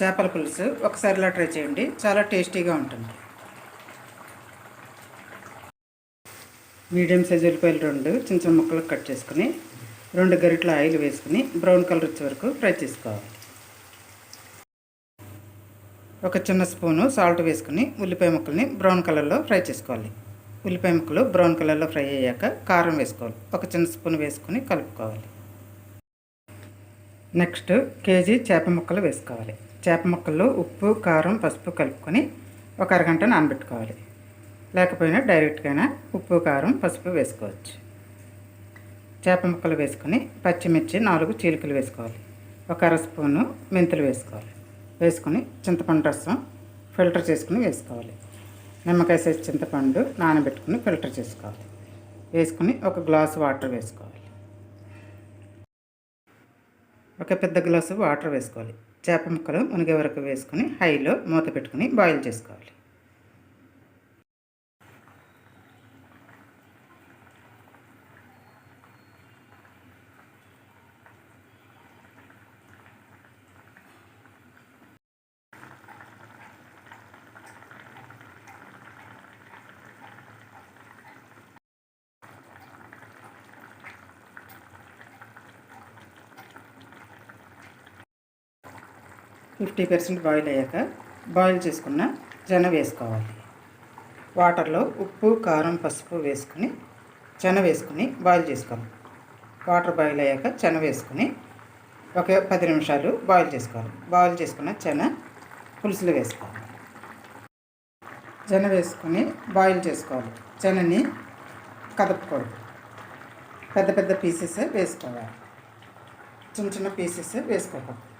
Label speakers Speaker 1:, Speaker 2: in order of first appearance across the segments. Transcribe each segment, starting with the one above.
Speaker 1: చేపల పులుసు ఒకసారిలా ట్రై చేయండి. చాలా టేస్టీగా ఉంటుంది. మీడియం సైజ్ ఉల్లిపాయలు రెండు చిన్న చిన్న ముక్కలకు కట్ చేసుకుని రెండు గరిటెల ఆయిల్ వేసుకుని బ్రౌన్ కలర్ వచ్చే వరకు ఫ్రై చేసుకోవాలి. ఒక చిన్న స్పూను సాల్ట్ వేసుకుని ఉల్లిపాయ ముక్కల్ని బ్రౌన్ కలర్లో ఫ్రై చేసుకోవాలి. ఉల్లిపాయ ముక్కలు బ్రౌన్ కలర్లో ఫ్రై అయ్యాక కారం వేసుకోవాలి. ఒక చిన్న స్పూన్ వేసుకుని కలుపుకోవాలి. నెక్స్ట్ కేజీ చేప ముక్కలు వేసుకోవాలి. చేప ముక్కల్లో ఉప్పు కారం పసుపు కలుపుకొని ఒక అరగంట నానబెట్టుకోవాలి. లేకపోయినా డైరెక్ట్గానే ఉప్పు కారం పసుపు వేసుకోవచ్చు. చేప ముక్కలు వేసుకొని పచ్చిమిర్చి నాలుగు చీలికలు వేసుకోవాలి. ఒక అర స్పూను మెంతులు వేసుకోవాలి. వేసుకొని చింతపండు రసం ఫిల్టర్ చేసుకుని వేసుకోవాలి. నిమ్మకాయ సైజ్ చింతపండు నానబెట్టుకుని ఫిల్టర్ చేసుకోవాలి. వేసుకుని ఒక గ్లాసు వాటర్ వేసుకోవాలి. ఒక పెద్ద గ్లాసు వాటర్ వేసుకోవాలి. చేప ముక్కలు మునిగే వరకు వేసుకొని హైలో మూత పెట్టుకుని బాయిల్ చేసుకోవాలి. ఫిఫ్టీ పర్సెంట్ బాయిల్ అయ్యాక బాయిల్ చేసుకున్న జన వేసుకోవాలి. వాటర్లో ఉప్పు కారం పసుపు వేసుకుని చెన వేసుకుని బాయిల్ చేసుకోవాలి. వాటర్ బాయిల్ అయ్యాక చెన వేసుకుని ఒక పది నిమిషాలు బాయిల్ చేసుకోవాలి. బాయిల్ చేసుకున్న చెన పులుసులు వేసుకోవాలి. జన వేసుకొని బాయిల్ చేసుకోవాలి. చెనని కదపకూడదు. పెద్ద పెద్ద పీసెస్ వేసుకోవాలి. చిన్న చిన్న పీసెస్ వేసుకోకూడదు.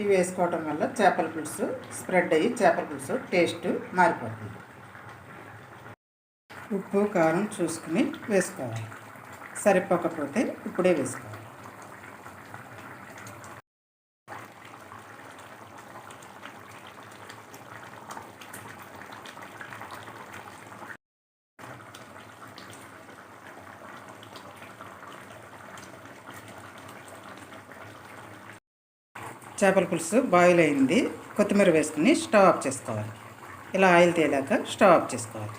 Speaker 1: ఇవి వేసుకోవటం వల్ల చేపల పులుసు స్ప్రెడ్ అయ్యి చేపల పులుసు టేస్ట్ మారిపోతుంది. ఉప్పు కారం చూసుకుని వేసుకోవాలి. సరిపోకపోతే ఇప్పుడే వేసుకోవాలి. చేపల పులుసు బాయిల్ అయింది. కొత్తిమీర వేసుకుని స్టవ్ ఆఫ్ చేసుకోవాలి. ఇలా ఆయిల్ తేలాక స్టవ్ ఆఫ్ చేసుకోవాలి.